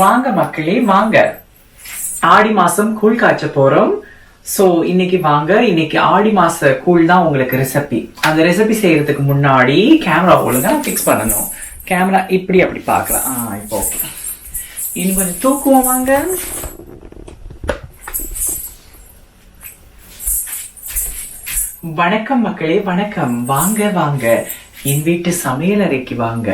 வாங்க மக்களே வாங்க. ஆடி மாசம் கூழ் காய்ச்ச போறோம். சோ இன்னைக்கு வாங்க. இன்னைக்கு ஆடி மாச கூழ் தான் உங்களுக்கு ரெசிபி அந்த ரெசிபி செய்யறதுக்கு முன்னாடி கேமரா ஒழுங்கா ஃபிக்ஸ் பண்ணணும். கேமரா இப்படி அப்படி பார்க்கலாம். ஆ இப்போ ஓகே இன்னும் கொஞ்சம் தூக்குவோம் வாங்க. வணக்கம் மக்களே வணக்கம். வாங்க வாங்க. என் வீட்டு சமையலறைக்கு வாங்க.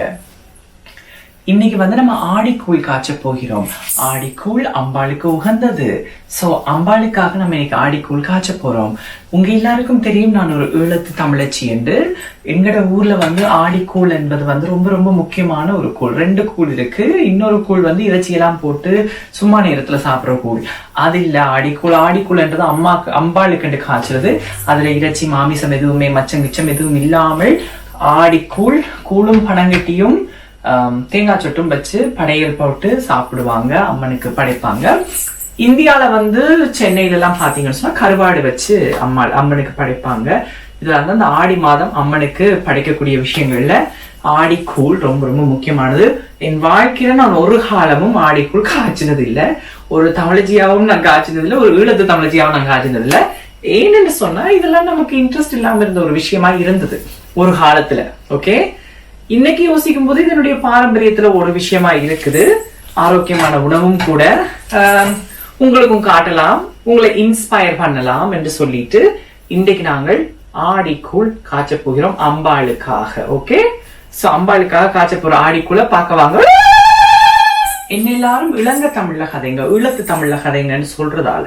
இன்னைக்கு வந்து நம்ம ஆடிக்கூழ் காய்ச்ச போகிறோம். ஆடிக்கூழ் அம்பாளுக்கு உகந்தது. ஸோ அம்பாளுக்காக நம்ம இன்னைக்கு ஆடிக்கூழ் காய்ச்ச போறோம். உங்க எல்லாருக்கும் தெரியும் நான் ஒரு ஈழத்து தமிழச்சி என்று. எங்களோட ஊர்ல வந்து ஆடிக்கூழ் என்பது வந்து ரொம்ப ரொம்ப முக்கியமான ஒரு கூழ். ரெண்டு கூழ் இருக்கு. இன்னொரு கூழ் வந்து இறைச்சியெல்லாம் போட்டு சும்மா நேரத்துல சாப்பிட்ற கூழ். அது இல்ல ஆடிக்கூழ். ஆடிக்கூழ்ன்றது அம்மாக்கு அம்பாளுக்கு காய்ச்சறது. அதுல இறைச்சி மாமிசம் எதுவுமே மச்சம் மிச்சம் எதுவும் இல்லாமல் ஆடிக்கூழ் கூழும் பனங்கட்டியும் தேங்காய் சொட்டும் வச்சு படையல் போட்டு சாப்பிடுவாங்க அம்மனுக்கு படைப்பாங்க. இந்தியால வந்து சென்னையில எல்லாம் பாத்தீங்கன்னு சொன்னா கருவாடு வச்சு அம்மா அம்மனுக்கு படைப்பாங்க. இதுல வந்து அந்த ஆடி மாதம் அம்மனுக்கு படைக்கக்கூடிய விஷயங்கள்ல ஆடிக்கூழ் ரொம்ப ரொம்ப முக்கியமானது. என் வாழ்க்கையில நான் ஒரு காலமும் ஆடிக்கூழ் காய்ச்சினது இல்லை ஒரு தமிழஜியாவும் நான் காய்ச்சினது இல்லை ஒரு ஈழத்து தமிழஜியாவும் நான் காய்ச்சினது இல்லை ஏன்னு சொன்னா இதெல்லாம் நமக்கு இன்ட்ரெஸ்ட் இல்லாம இருந்த ஒரு விஷயமா இருந்தது. ஒரு காலத்துல ஓகே இன்னைக்கு யோசிக்கும் போது இதனுடைய பாரம்பரியத்துல ஒரு விஷயமா இருக்குது. ஆரோக்கியமான உணவும் கூட உங்களுக்கும் காட்டலாம் உங்களை இன்ஸ்பயர் பண்ணலாம் என்று சொல்லிட்டு இன்றைக்கு நாங்கள் ஆடிக்கூழ் காய்ச்ச போகிறோம் அம்பாளுக்காக ஓகே சோ அம்பாளுக்காக காய்ச்ச போற ஆடிக்குள்ள பார்க்க வாங்க. என்ன எல்லாரும் இளங்க தமிழ்ல கதைங்க இழத்து தமிழ்ல கதைங்கன்னு சொல்றதால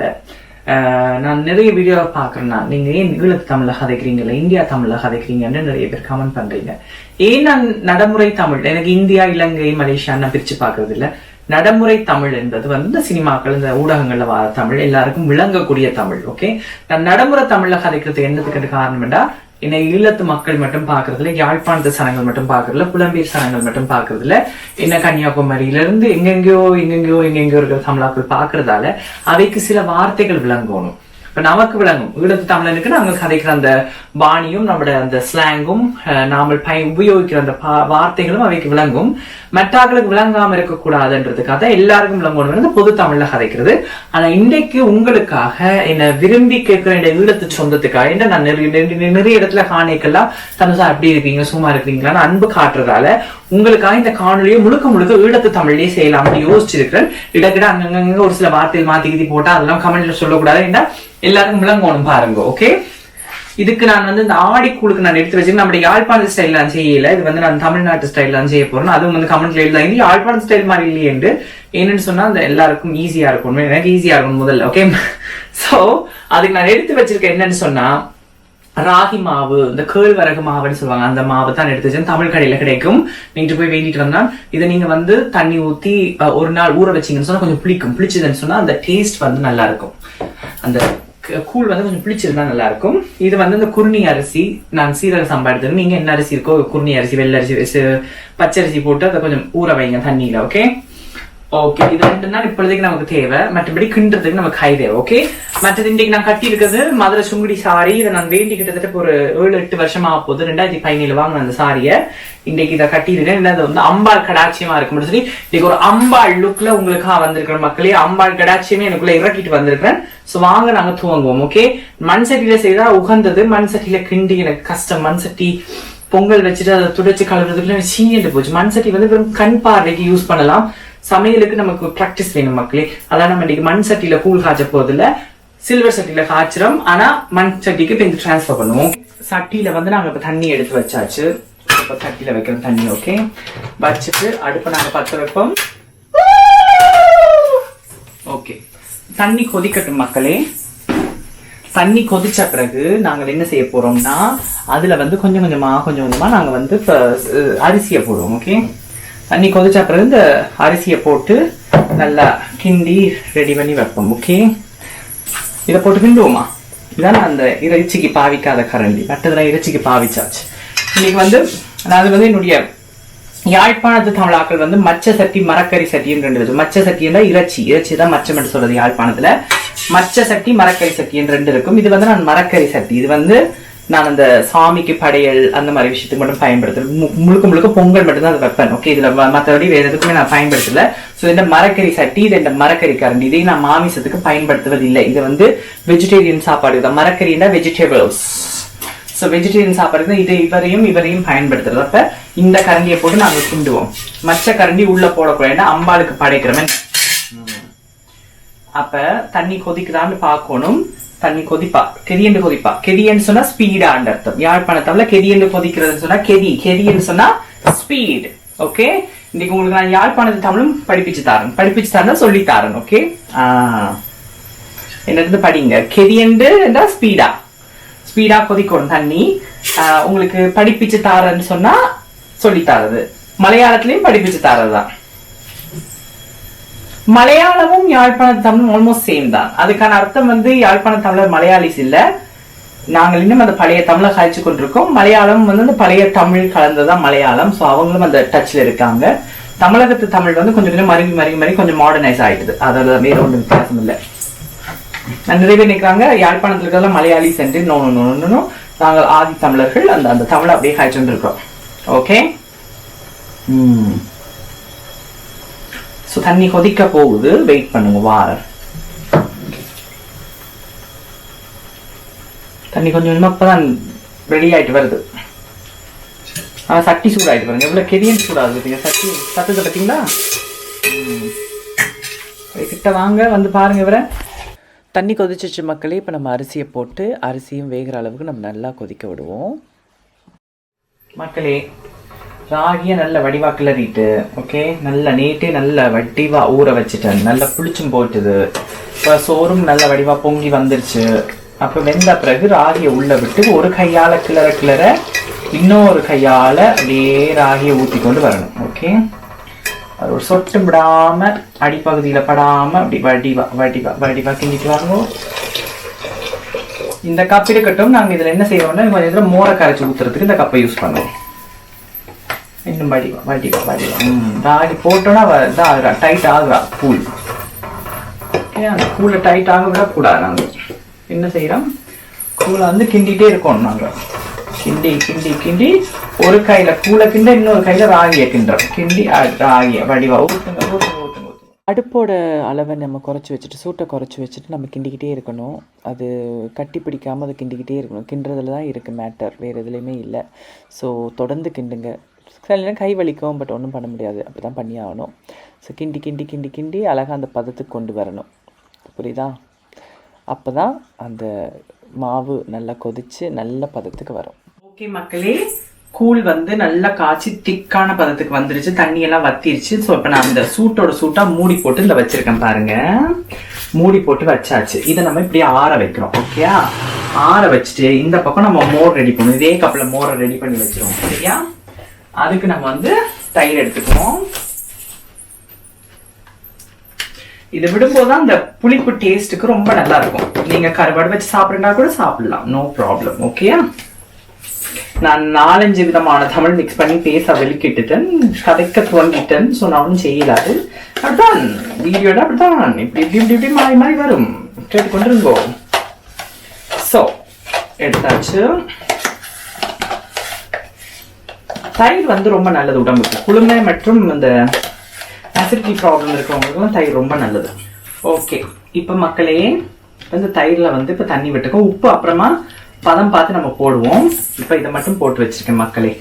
நான் நிறைய வீடியோ பார்க்குறேன்னா நீங்கள் நீங்க ஏன் ஈழத்து தமிழில் கதைக்கிறீங்க? இல்லை இந்தியா தமிழ்ல கதைக்கிறீங்கன்னு நிறைய பேர் கமெண்ட் பண்றீங்க. ஏன் நான் நடைமுறை தமிழ்? எனக்கு இந்தியா இலங்கை மலேசியா நான் பிரிச்சு பாக்குறது இல்ல நடைமுறை தமிழ் என்பது வந்து இந்த சினிமாக்கள் இந்த ஊடகங்களில் வர தமிழ் எல்லாருக்கும் விளங்கக்கூடிய தமிழ் ஓகே நான் நடைமுறை தமிழில் கதைக்கிறது என்னதுக்கு காரணம் என்றால் என்னை ஈழத்து மக்கள் மட்டும் பாக்குறதுல யாழ்ப்பாணத்து சனங்கள் மட்டும் பாக்குறதுல புலம்பெயர் சனங்கள் மட்டும் பாக்குறதுல என்ன கன்னியாகுமரியில இருந்து எங்கெங்கயோ எங்கெங்கயோ எங்கெங்கயோ இருக்கிற தமிழாக்கள் பாக்குறதால அவைக்கு சில வார்த்தைகள் விளங்கணும். இப்ப நமக்கு விளங்கும். ஈழத்து தமிழனுக்கு நாங்கள் கதைக்கிற அந்த பாணியும் நம்மளோட அந்த ஸ்லாங்கும் நாமல் பய உபயோகிக்கிற அந்த பா- வார்த்தைகளும் அவைக்கு விளங்கும். மற்றாக்களுக்கு விளங்காம இருக்கக்கூடாதுன்றதுக்காக தான் எல்லாருக்கும் விளங்கணும் பொது தமிழ்ல கதைக்கிறது. ஆனா இன்றைக்கு உங்களுக்காக என்ன விரும்பி கேட்கிற இந்த ஈழத்து சொந்தத்துக்காக என்ன நான் நிறைய நிறைய- இடத்துல காணிக்கெல்லாம் தனுசா அப்படி இருக்கீங்க? சும்மா இருக்கீங்களான்னு அன்பு காட்டுறதால உங்களுக்காக இந்த காணொலியை முழுக்க முழுக்க ஈழத்து தமிழ்லயே அப்படின்னு யோசிச்சிருக்கிறேன். இடக்கிட அங்கங்க ஒரு சில வார்த்தைகள் மாத்தி கிதி போட்டா அதெல்லாம் கமெண்ட்ல சொல்லக்கூடாது. என்ன எல்லாருக்கும் விளங்கணும் பாருங்க ஓகே இதுக்கு நான் வந்து இந்த ஆடிக்கூழுக்கு நான் எடுத்து வச்சிருக்கேன். நம்ம யாழ்ப்பாண ஸ்டைல் நான் செய்யல. இது வந்து நான் தமிழ்நாட்டு ஸ்டைல் தான் செய்ய போறேன். அதுவும் வந்து கமெண்ட்ல எழுதாங்க இது யாழ்ப்பாண ஸ்டைல் மாதிரி இல்லையேண்டு என்னன்னு சொன்னா அந்த எல்லாருக்கும் ஈஸியா இருக்கும். எனக்கு ஈஸியா இருக்கும் முதல்ல ஓகே சோ அதுக்கு நான் எடுத்து வச்சிருக்கேன் என்னன்னு சொன்னா ராகி மாவு இந்த கேழ்வரகு மாவுன்னு சொல்லுவாங்க. அந்த மாவு தான் எடுத்து வச்சேன் தமிழ் கடையில கிடைக்கும். நீங்க போய் வேண்டிட்டு வந்தா இதை நீங்க வந்து தண்ணி ஊத்தி ஒரு நாள் ஊற வச்சீங்கன்னு சொன்னா கொஞ்சம் புளிக்கும். புளிச்சதுன்னு சொன்னா அந்த டேஸ்ட் வந்து நல்லா இருக்கும். அந்த கூழ் வந்து கொஞ்சம் புளிச்சிருந்தா நல்லா இருக்கும் இது வந்து இந்த குருணி அரிசி. நான் சீரக சம்பா எடுத்தது நீங்க என்ன அரிசி இருக்கோ குருணி அரிசி வெள்ளை அரிசி பச்சரிசி போட்டு அதை கொஞ்சம் ஊற வைங்க தண்ணியில ஓகே ஓகே இது ரெண்டு தான் இப்பொழுதைக்கு நமக்கு தேவை. மற்றபடி கிண்டுறதுக்கு நமக்கு ஹை தேவை ஓகே மற்றது இன்றைக்கு நான் கட்டி இருக்கிறது மதுரை சுங்குடி சாரி இதை நான் வேண்டி கிட்டத்தட்ட ஒரு ஏழு எட்டு வருஷமா ஆக போகுது ரெண்டாயிரத்தி பதினேழு வாங்கின அந்த சாரியை இன்னைக்கு இதை கட்டியிருக்கேன். அது வந்து அம்பாள் கடாட்சியமா இருக்கும் சொல்லி இன்னைக்கு ஒரு அம்பாள் லுக்ல உங்களுக்காக வந்திருக்கிற மக்களே. அம்பாள் கடாட்சியமே எனக்குள்ள இறக்கிட்டு வந்திருக்கிறேன். சோ வாங்க நாங்க துவங்குவோம் ஓகே மண் சட்டியில செய்தா உகந்தது. மண் சட்டியில கிண்டி எனக்கு கஷ்டம். மண் சட்டி பொங்கல் வச்சுட்டு அதை துடைச்சு கழுவுறதுக்குள்ள சீனிட்டு போச்சு. மண் சட்டி வந்து வெறும் கண் பார்வைக்கு யூஸ் பண்ணலாம். சமையலுக்கு நமக்கு ப்ராக்டிஸ் வேணும் மக்களே. அதான் நம்ம இன்னைக்கு மண் சட்டியில கூழ் காய்ச்ச போதில்ல சில்வர் சட்டியில காய்ச்சிரும். ஆனா மண் சட்டிக்கு இப்ப டிரான்ஸ்ஃபர் பண்ணுவோம். சட்டியில வந்து நாங்க இப்ப தண்ணி எடுத்து வச்சாச்சு. இப்ப சட்டியில வைக்கிற தண்ணி ஓகே வச்சுட்டு அடுப்பை நாங்க பத்த வைப்போம். ஓகே தண்ணி கொதிக்கட்டும் மக்களே. தண்ணி கொதிச்ச பிறகு நாங்கள் என்ன செய்ய போறோம்னா அதுல வந்து கொஞ்சம் கொஞ்சமா கொஞ்சம் கொஞ்சமா நாங்க வந்து அரிசியை போடுவோம் ஓகே தண்ணி கொதிச்ச பிறகு இந்த அரிசியை போட்டு நல்லா கிண்டி ரெடி பண்ணி வைப்போம் ஓகே இதை போட்டு கிண்டுவோமா? இதான் அந்த இறைச்சிக்கு பாவிக்காத கரண்டி. மற்றதெல்லாம் இறைச்சிக்கு பாவிச்சாச்சு. இன்னைக்கு வந்து நான் அது வந்து என்னுடைய யாழ்ப்பாணத்து தமிழாக்கள் வந்து மச்ச சட்டி மரக்கறி சட்டின்னு ரெண்டு மச்ச சட்டின்னா இறைச்சி. இறைச்சி தான் மச்சம் என்று சொல்றது யாழ்ப்பாணத்துல. மச்ச சட்டி மரக்கறி சட்டின்னு ரெண்டு இருக்கும். இது வந்து நான் மரக்கறி சட்டி. இது வந்து நான் அந்த சாமிக்கு படையல் அந்த மாதிரி விஷயத்துக்கு மட்டும் பயன்படுத்துறேன் முழுக்க முழுக்க பொங்கல் மட்டும் தான் அதை வைப்பேன். ஓகே இதுல ம- மத்தபடி வேற எதுக்குமே நான் பயன்படுத்தல. ஸோ இந்த மரக்கறி சட்டி இது இந்த மரக்கறி கரண்டி இதை நான் மாமிசத்துக்கு பயன்படுத்துவதில்லை. இது வந்து வெஜிடேரியன் சாப்பாடு. தான் மரக்கறின்னா வெஜிடபிள்ஸ் ஸோ வெஜிடேரியன் சாப்பாடு தான் இதை இவரையும் இவரையும் பயன்படுத்துறது. அப்ப இந்த கரண்டியை போட்டு நாங்க கிண்டுவோம். மச்ச கரண்டி உள்ள போடக்கூடாதுன்னா அம்பாளுக்கு படைக்கிறவன். அப்ப தண்ணி கொதிக்குதான்னு பார்க்கணும். தண்ணி கொதிப்பா. கெதியண்டு கொதிப்பா. கெதியன்னு சொன்னா ஸ்பீடான்னு அர்த்தம். யாழ்ப்பாணத்தால கெதியண்டு கொதிக்கிறதுன்னு சொன்னா கெதி. கெதியன்னு சொன்னா ஸ்பீட் ஓகே இன்னைக்கு உங்களுக்கு நான் யாழ்ப்பாணத்து தமிழும் படிப்பிச்சு தாரேன். படிப்பிச்சு தாரேன் சொல்லி தாரேன். ஓகே என்னது படிங்க. கெதியண்டு என்றா ஸ்பீடா ஸ்பீடா கொதிக்கணும் தண்ணி. ஆஹ் உங்களுக்கு படிப்பிச்சு தாரேன்னு சொன்னா சொல்லி தாரது. மலையாளத்திலயும் படிப்பிச்சு தாரதுதான். மலையாளமும் யாழ்ப்பாண தமிழும் ஆல்மோஸ்ட் சேம் தான். அதுக்கான அர்த்தம் வந்து யாழ்ப்பாண தமிழர் மலையாளிஸ் இல்ல. நாங்கள் இன்னும் அந்த பழைய தமிழை காய்ச்சி கொண்டிருக்கோம். மலையாளம் வந்து அந்த பழைய தமிழ் கலந்ததான் மலையாளம். ஸோ அவங்களும் அந்த டச்ல இருக்காங்க. தமிழகத்து தமிழ் வந்து கொஞ்சம் கொஞ்சம் மருங்கி மருங்கி மருங்கி கொஞ்சம் மாடர்னைஸ் ஆயிடுது. அதில் வேற ஒன்றும் வித்தியாசம் இல்லை. நான் நிறைய பேர் நிற்கிறாங்க யாழ்ப்பாணத்தில் இருக்கிறதெல்லாம் மலையாளி சென்று நோ நோ நாங்கள் ஆதி தமிழர்கள் அந்த அந்த தமிழை அப்படியே காய்ச்சி இருக்கோம் ஓகே ம் hmm. ஸோ தண்ணி கொதிக்க போகுது. வெயிட் பண்ணுங்க வார. தண்ணி கொஞ்சம் கொஞ்சமா இப்பதான் ரெடி ஆயிட்டு வருது. ஆ சட்டி சூடாயிட்டு பாருங்க. எவ்வளவு கெரியன் சூடாகுது பாத்தீங்க சட்டி சத்தத்தை பார்த்தீங்களா? கிட்ட வாங்க வந்து பாருங்க இவரை. தண்ணி கொதிச்சிச்சு மக்களே இப்போ நம்ம அரிசியை போட்டு அரிசியும் வேகிற அளவுக்கு நம்ம நல்லா கொதிக்க விடுவோம். மக்களே ராகிய நல்ல வடிவா கிளறிட்டு ஓகே நல்ல நேட்டே நல்ல வடிவா ஊற வச்சுட்டேன் நல்லா புளிச்சும் போட்டுது. இப்போ சோறும் நல்ல வடிவா பொங்கி வந்துருச்சு. அப்போ வெந்த பிறகு ராகியை உள்ள விட்டு ஒரு கையால கிளற கிளற இன்னொரு கையால அப்படியே ராகியை ஊற்றி கொண்டு வரணும் ஓகே அது ஒரு சொட்டு விடாம அடிப்பகுதியில படாம அப்படி வடிவா வடிவா வடிவா கிண்டிட்டு வரணும் இந்த கப் இருக்கட்டும் நாங்கள் இதில் என்ன செய்வோம்னா கொஞ்சம் இதுல மோரை கரைச்சி ஊத்துறதுக்கு இந்த கப்பை யூஸ் பண்ணுவோம். இன்னும் வடிவா வடிவா வடிவா ம் ராகி போட்டோன்னா இதாக ஆகுறா டைட் ஆகுறா கூழ் ஏன் அந்த கூழை டைட் ஆக விடக்கூடாது நாங்கள் என்ன செய்கிறோம் கூழை வந்து கிண்டிகிட்டே இருக்கோம் நாங்கள் கிண்டி கிண்டி கிண்டி ஒரு கையில் கூழை கிண்ட இன்னொரு கையில் ராகியை கிண்டுறோம். கிண்டி ராகியை வடிவா. ஊற்றுங்க ஊற்றுங்க ஊற்றுங்க அடுப்போட அளவை நம்ம குறைச்சி வச்சுட்டு சூட்டை குறைச்சி வச்சுட்டு நம்ம கிண்டிக்கிட்டே இருக்கணும். அது கட்டி பிடிக்காமல் அதை கிண்டிக்கிட்டே இருக்கணும். கிண்டுறதுல தான் இருக்குது மேட்டர் வேறு எதுலேயுமே இல்லை. ஸோ தொடர்ந்து கிண்டுங்க. சில நேரம் கை வலிக்கும் பட் ஒன்றும் பண்ண முடியாது. அப்படி தான் பண்ணி ஆகணும். ஸோ கிண்டி கிண்டி கிண்டி கிண்டி அழகாக அந்த பதத்துக்கு கொண்டு வரணும். புரியுதா? அப்போ தான் அந்த மாவு நல்லா கொதித்து நல்ல பதத்துக்கு வரும். ஓகே மக்களே கூழ் வந்து நல்லா காய்ச்சி திக்கான பதத்துக்கு வந்துருச்சு. தண்ணியெல்லாம் வத்திருச்சு. ஸோ இப்போ நான் அந்த சூட்டோட சூட்டாக மூடி போட்டு இந்த வச்சுருக்கேன் பாருங்க. மூடி போட்டு வச்சாச்சு. இதை நம்ம இப்படி ஆற வைக்கிறோம். ஓகேயா ஆற வச்சுட்டு இந்த பக்கம் நம்ம மோர் ரெடி பண்ணுவோம் இதே கப்பில் மோரை ரெடி பண்ணி வச்சிருவோம். சரியா? அதுக்கு நம்ம வந்து தயிர் எடுத்துக்குவோம். இதை விடும்போது தான் அந்த புளிப்பு டேஸ்ட்டுக்கு ரொம்ப நல்லா இருக்கும். நீங்க கருவாடு வச்சு சாப்பிடுறா கூட சாப்பிடலாம். நோ ப்ராப்ளம் ஓகேயா நான் நாலஞ்சு விதமான தமிழ் மிக்ஸ் பண்ணி பேச வெளிக்கிட்டுட்டேன். கதைக்க துவங்கிட்டேன். ஸோ நான் ஒன்றும் செய்யலாது அப்படிதான் வீடியோட அப்படிதான் இப்படி இப்படி இப்படி இப்படி மாறி மாறி வரும். கேட்டுக்கொண்டிருங்கோ. ஸோ எடுத்தாச்சு. தயிர் வந்து ரொம்ப நல்லது உடம்புக்கு. குளுமை மற்றும் இந்த அசிடிட்டி ப்ராப்ளம் இருக்கிறவங்களுக்குலாம் தயிர் ரொம்ப நல்லது. ஓகே இப்போ மக்களே இந்த தயிரில் வந்து இப்போ தண்ணி விட்டுக்கோ. உப்பு அப்புறமா பதம் பார்த்து நம்ம போடுவோம். இப்போ இதை மட்டும் போட்டு வச்சிருக்கேன் மக்களே.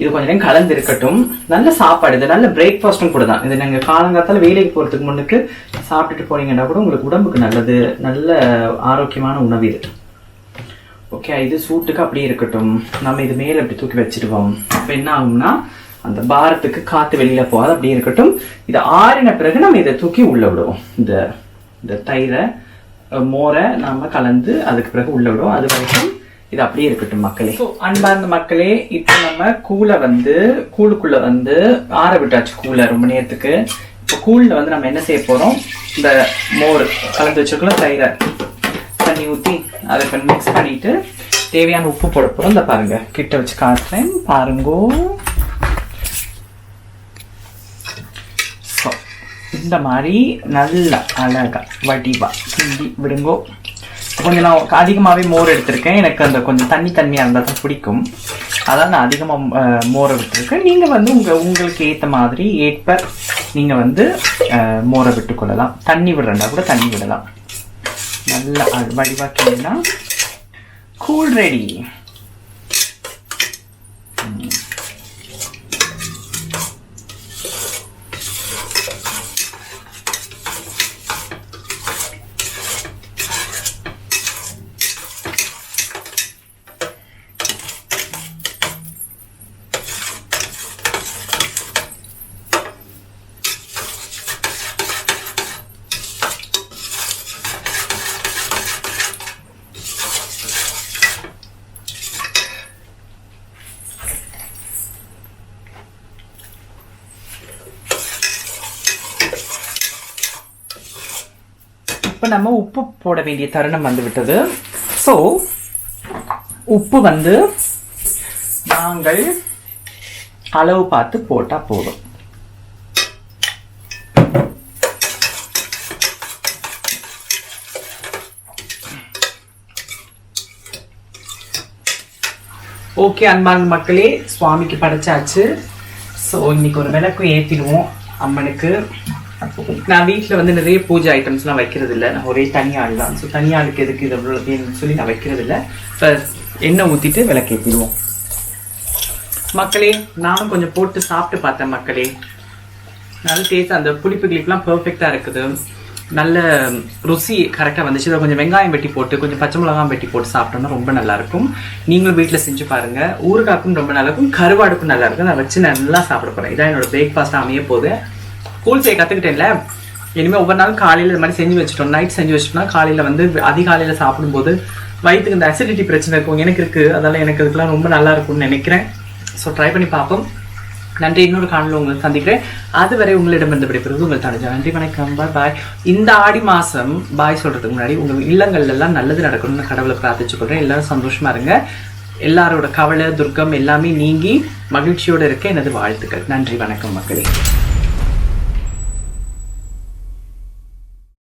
இது கொஞ்ச நேரம் கலந்து இருக்கட்டும். நல்ல சாப்பாடு இது. நல்ல பிரேக்ஃபாஸ்ட்டும் கூட தான். இது நீங்கள் காலங்காலத்தில் வேலைக்கு போகிறதுக்கு முன்னுக்கு சாப்பிட்டுட்டு போனீங்கன்னா கூட உங்களுக்கு உடம்புக்கு நல்லது. நல்ல ஆரோக்கியமான உணவு இது. ஓகே இது சூட்டுக்கு அப்படியே இருக்கட்டும். நம்ம இது மேல இப்படி தூக்கி வச்சிடுவோம் அப்ப என்ன ஆகும்னா அந்த பாரத்துக்கு காத்து வெளியில போகாது அப்படியே இருக்கட்டும். இது ஆறின பிறகு நம்ம இதை தூக்கி உள்ள விடுவோம். இந்த இந்த தயிரை மோரை நாம கலந்து அதுக்கு பிறகு உள்ள விடுவோம். அது வரைக்கும் இது அப்படியே இருக்கட்டும் மக்களே. So, அன்பார்ந்த மக்களே இப்போ நம்ம கூலை வந்து கூழுக்குள்ள வந்து ஆற விட்டாச்சு கூலை ரொம்ப நேரத்துக்கு. இப்போ கூழ்ல வந்து நம்ம என்ன செய்ய போறோம்? இந்த மோர் கலந்து வச்சிருக்கோம் தயிரை. தண்ணி ஊற்றி அதை இப்போ மிக்ஸ் பண்ணிட்டு தேவையான உப்பு போட போகிறோம் இந்த பாருங்க. கிட்ட வச்சு காட்டுறேன். பாருங்கோ. ஸோ இந்த மாதிரி நல்லா அழகா வடிவாக கிண்டி விடுங்கோ. கொஞ்சம் நான் அதிகமாகவே மோர் எடுத்திருக்கேன். எனக்கு அந்த கொஞ்சம் தண்ணி தண்ணியாக இருந்தால் தான் பிடிக்கும். அதான் நான் அதிகமாக மோரை விட்டுருக்கேன் நீங்கள் வந்து உங்கள் உங்களுக்கு ஏற்ற மாதிரி ஏற்ப நீங்கள் வந்து மோரை விட்டுக்கொள்ளலாம். தண்ணி விடுறேன்னா கூட தண்ணி விடலாம். நல்லா அது வடிவாக்கினீங்கன்னா கூல் ரெடி இப்போ நம்ம உப்பு போட வேண்டிய தருணம் வந்து விட்டது ஸோ உப்பு வந்து நாங்கள் அளவு பார்த்து போட்டால் போதும். ஓகே அன்பான மக்களே சுவாமிக்கு படைச்சாச்சு. ஸோ இன்னைக்கு ஒரு விளக்கு ஏற்றிடுவோம் அம்மனுக்கு. நான் வீட்டில் வந்து நிறைய பூஜை ஐட்டம்ஸ்லாம் வைக்கிறது இல்லை நான் ஒரே தனி ஆள் தான். ஸோ தனி ஆளுக்கு எதுக்கு இது அப்படின்னு சொல்லி நான் வைக்கிறது இல்லை இப்போ எண்ணெய் ஊற்றிட்டு விளக்கேற்றிடுவோம் மக்களே நானும் கொஞ்சம் போட்டு சாப்பிட்டு பார்த்தேன் மக்களே. நல்ல டேஸ்ட் அந்த புளிப்பு கிளிப்லாம் பர்ஃபெக்டாக இருக்குது. நல்ல ருசி கரெக்டாக வந்துச்சு. இதை கொஞ்சம் வெங்காயம் வெட்டி போட்டு கொஞ்சம் பச்சை மிளகாய் வெட்டி போட்டு சாப்பிட்டோம்னா ரொம்ப நல்லா இருக்கும். நீங்களும் வீட்டில் செஞ்சு பாருங்கள் ஊறுகாக்கும் ரொம்ப நல்லா இருக்கும். கருவாடுக்கும் நல்லா இருக்கும். அதை வச்சு நல்லா சாப்பிட போகிறேன் இதான் என்னோட பிரேக்ஃபாஸ்ட்டாக அமைய போகுது. கூல் செய்ய கற்றுக்கிட்டேன்ல இனிமேல் ஒவ்வொரு நாளும் காலையில் இது மாதிரி செஞ்சு வச்சுட்டோம். நைட் செஞ்சு வச்சுட்டோம்னா காலையில் வந்து அதிகாலையில் சாப்பிடும்போது வயிற்றுக்கு இந்த அசிடிட்டி பிரச்சனை இருக்கும். எனக்கு இருக்குது அதெல்லாம் எனக்கு இதுக்கெலாம் ரொம்ப நல்லா இருக்கும்னு நினைக்கிறேன். ஸோ ட்ரை பண்ணி பார்ப்போம். நன்றி. இன்னொரு காணொலி உங்களை சந்திக்கிறேன். அதுவரை உங்களிடமிருந்து விடைபெறுவது உங்கள் தனஜா. நன்றி. வணக்கம். பாய் பாய் இந்த ஆடி மாதம் பாய் சொல்கிறதுக்கு முன்னாடி உங்கள் இல்லங்கள்லாம் நல்லது நடக்கணும்னு கடவுளை பிரார்த்திச்சு கொள்கிறேன் எல்லாரும் சந்தோஷமாக இருங்க. எல்லாரோட கவலை துர்க்கம் எல்லாமே நீங்கி மகிழ்ச்சியோடு இருக்க எனது வாழ்த்துக்கள். நன்றி. வணக்கம் மக்களே.